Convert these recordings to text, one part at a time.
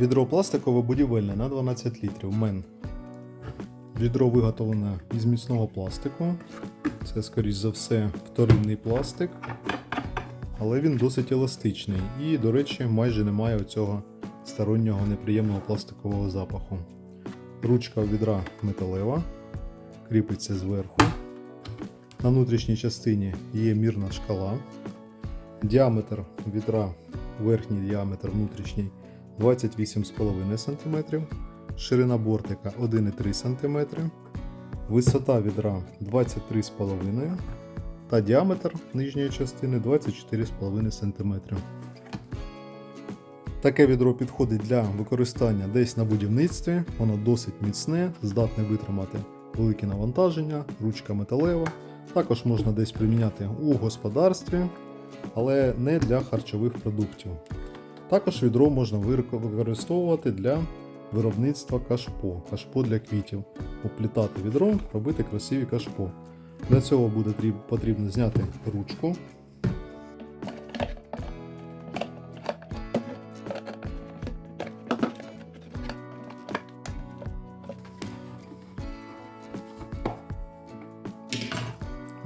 Відро пластикове будівельне на 12 літрів. Мен. Відро виготовлене із міцного пластику. Це, скоріш за все, вторинний пластик. Але він досить еластичний і, до речі, майже немає оцього стороннього неприємного пластикового запаху. Ручка відра металева, кріпиться зверху. На внутрішній частині є мірна шкала. Діаметр відра, верхній діаметр внутрішній 28,5 см, ширина бортика 1,3 см, висота відра 23,5 см та діаметр нижньої частини 24,5 см. Таке відро підходить для використання десь на будівництві, воно досить міцне, здатне витримати великі навантаження, ручка металева. Також можна десь приміняти у господарстві, але не для харчових продуктів. Також відро можна використовувати для виробництва кашпо, кашпо для квітів. Оплітати відро, робити красиві кашпо. Для цього буде потрібно зняти ручку.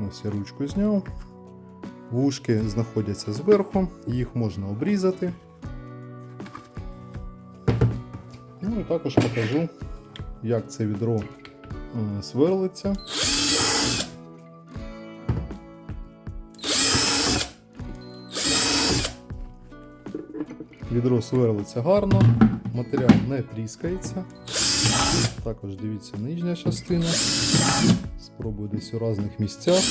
Ось я ручку зняв. Вушки знаходяться зверху, їх можна обрізати. Ну і також покажу, як це відро е, сверлиться. Відро сверлиться гарно, матеріал не тріскається. Також дивіться нижня частина. Спробую десь у різних місцях.